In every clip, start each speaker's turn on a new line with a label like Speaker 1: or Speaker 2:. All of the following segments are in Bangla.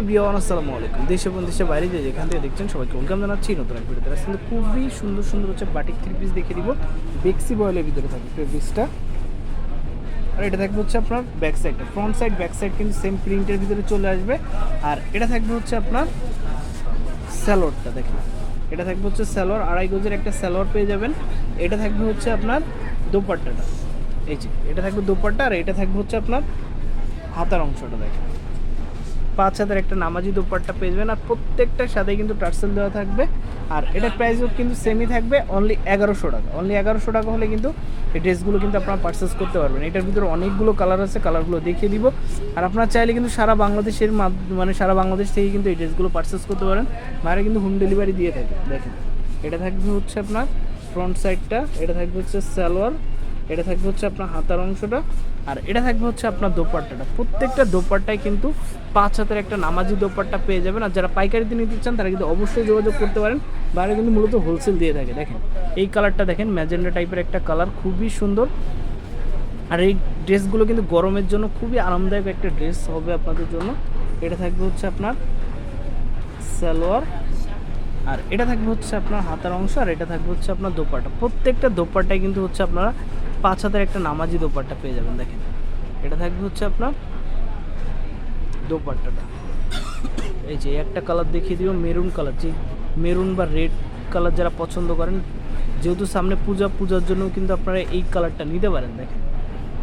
Speaker 1: এভরিওয়ান আসসালামু আলাইকুম। দেশে এবং দেশের বাইরে যে যেখান থেকে দেখছেন সবাইকে ওয়েলকাম জানাচ্ছি নতুন এক ভিডিওতে। আজকে খুবই সুন্দর সুন্দর হচ্ছে বাটিক থ্রি পিস দেখে দিব। বেক্সি বয়েলের ভিতরে থাকবে থ্রি পিসটা আর এটা থাকবে হচ্ছে আপনার ব্যাক সাইডটা ফ্রন্ট সাইড ব্যাক সাইড কিন্তু সেম প্রিন্টের ভিতরে চলে আসবে। আর এটা থাকবে হচ্ছে আপনার স্যালোয়ারটা দেখেন। এটা থাকবে হচ্ছে স্যালোয়ার আড়াই গজের একটা স্যালোয়ার পেয়ে যাবেন। এটা থাকবে হচ্ছে আপনার দোপাট্টাটা। এই যে, এটা থাকবে দোপাট্টা আর এটা থাকবে হচ্ছে আপনার হাতার অংশটা, দেখেন। পাঁচ হাজার একটা নামাজি দোপাট্টা পেয়ে যাবেন আর প্রত্যেকটার সাথে কিন্তু টার্সেল দেওয়া থাকবে। আর এটার প্রাইসও কিন্তু সেমই থাকবে অনলি এগারোশো টাকা। অনলি এগারোশো টাকা হলে কিন্তু এই ড্রেসগুলো কিন্তু আপনারা পারচেস করতে পারবেন। এটার ভিতরে অনেকগুলো কালার আছে কালারগুলো দেখিয়ে দিব। আর আপনারা চাইলে কিন্তু সারা বাংলাদেশের মানে সারা বাংলাদেশ থেকে কিন্তু এই ড্রেসগুলো পারচেস করতে পারেন। বাইরে কিন্তু হোম ডেলিভারি দিয়ে থাকে। দেখেন, এটা থাকবে হচ্ছে আপনার ফ্রন্ট সাইডটা এটা থাকবে হচ্ছে সালোয়ার। এটা থাকবে হচ্ছে আপনার হাতার অংশটা, আর এটা থাকবে হচ্ছে আপনার দোপাট্টাটা। প্রত্যেকটা দোপাট্টায় কিন্তু পাঁচ হাতের একটা নামাজি দোপাট্টা পেয়ে যাবেন, আর যারা পাইকারিতে নিতে চান, তারা কিন্তু অবশ্যই যোগাযোগ করতে পারেন। বাইরে কিন্তু মূলত হোলসেল দিয়ে থাকে, দেখেন। এই কালারটা দেখেন, ম্যাজেন্ডা টাইপের একটা কালার খুবই সুন্দর। আর এই ড্রেসগুলো কিন্তু গরমের জন্য খুবই আরামদায়ক একটা ড্রেস হবে আপনাদের জন্য। এটা থাকবে হচ্ছে আপনার সালোয়ার, আর এটা থাকবে হচ্ছে আপনার হাতার অংশ, আর এটা থাকবে হচ্ছে আপনার দোপাট্টা। প্রত্যেকটা দোপাট্টায় কিন্তু হচ্ছে আপনারা পাঁচ হাতের একটা নামাজি দোপাট্টা পেয়ে যাবেন, দেখেন। এটা থাকবে হচ্ছে আপনার দোপাট্টাটা। এই যে একটা কালার দেখিয়ে দিব মেরুন কালার যে মেরুন বা রেড কালার যারা পছন্দ করেন, যেহেতু সামনে পূজা, পূজার জন্য কিন্তু আপনারা এই কালারটা নিতে পারেন, দেখেন।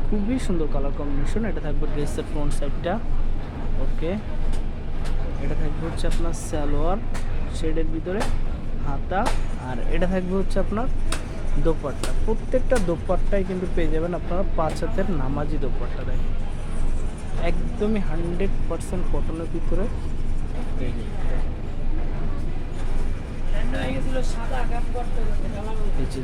Speaker 1: খুবই সুন্দর কালার কম্বিনেশন এটা থাকবে ড্রেসের ফ্রন্ট সাইডটা ওকে এটা থাকবে হচ্ছে আপনার সালোয়ার শেডের ভিতরে হাতা, আর এটা থাকবে হচ্ছে আপনার দোপাট্টা। প্রত্যেকটা দোপাট্টাই কিন্তু পেয়ে যাবেন আপনারা পাঁচ হাতের নামাজি দোপাট্টা, দেখেন। একদমই হান্ড্রেড পার্সেন্ট কটনের ভিতরে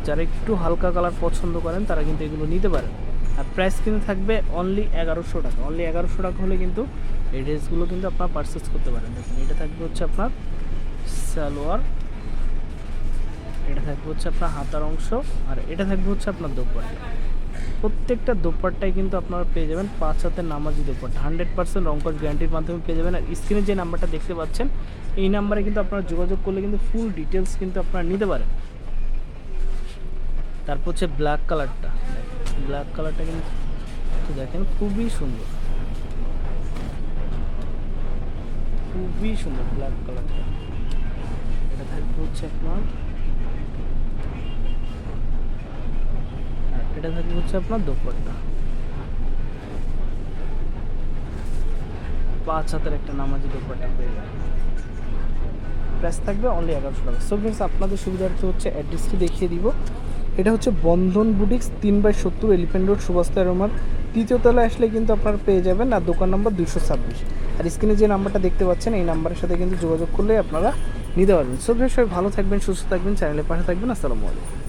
Speaker 1: যারা একটু হালকা কালার পছন্দ করেন, তারা কিন্তু এগুলো নিতে পারেন। আর প্রাইস কিন্তু থাকবে অনলি এগারোশো টাকা। অনলি এগারোশো টাকা হলে কিন্তু এই ড্রেসগুলো কিন্তু আপনার পারচেস করতে পারেন। দেখুন, এটা থাকবে হচ্ছে আপনার সালোয়ার এটা থাকবে হচ্ছে আপনার হাতার অংশ আর এটা থাকবে হচ্ছে আপনার দোপাট্টা। প্রত্যেকটা দোপাট্টায় কিন্তু আপনারা পেয়ে যাবেন পাঁচ হাতের নামাজি দোপাট্টা। হান্ড্রেড পার্সেন্ট রঙ্কশ গ্যারান্টির মাধ্যমে পেয়ে যাবেন। আর স্ক্রিনে যে নাম্বারটা দেখতে পাচ্ছেন, এই নাম্বারে কিন্তু আপনারা যোগাযোগ করলে কিন্তু ফুল ডিটেলস কিন্তু আপনারা নিতে পারেন। তারপর হচ্ছে ব্ল্যাক কালারটা ব্ল্যাক কালারটা কিন্তু দেখেন, খুবই সুন্দর। খুবই সুন্দর ব্ল্যাক কালারটা এটা থাকবে হচ্ছে আপনার আর এটা থাকবে হচ্ছে আপনার দোপাট্টা। পাঁচ হাতের একটা নামাজি দোপাট্টা পেয়ে যাবে প্রাইস থাকবে অনলি এগারোশো টাকা। সো ফ্রেন্ডস আপনাদের সুবিধার্থে হচ্ছে অ্যাড্রেসটি দেখিয়ে দিব। এটা হচ্ছে বন্ধন বুটিক্স তিন বাই সত্তর এলিফেন্ট রোড সুবাস্তা রোমার তৃতীয় তলায় আসলে কিন্তু আপনারা পেয়ে যাবেন আর দোকান নম্বর দুশো ছাব্বিশ। আর স্ক্রিনে যে নাম্বারটা দেখতে পাচ্ছেন, এই নাম্বারের সাথে কিন্তু যোগাযোগ করলে আপনারা নিতে পারবেন। সো ফ্রেন্ডস সবাই ভালো থাকবেন, সুস্থ থাকবেন চ্যানেলের পাশে থাকবেন। আসসালামু আলাইকুম।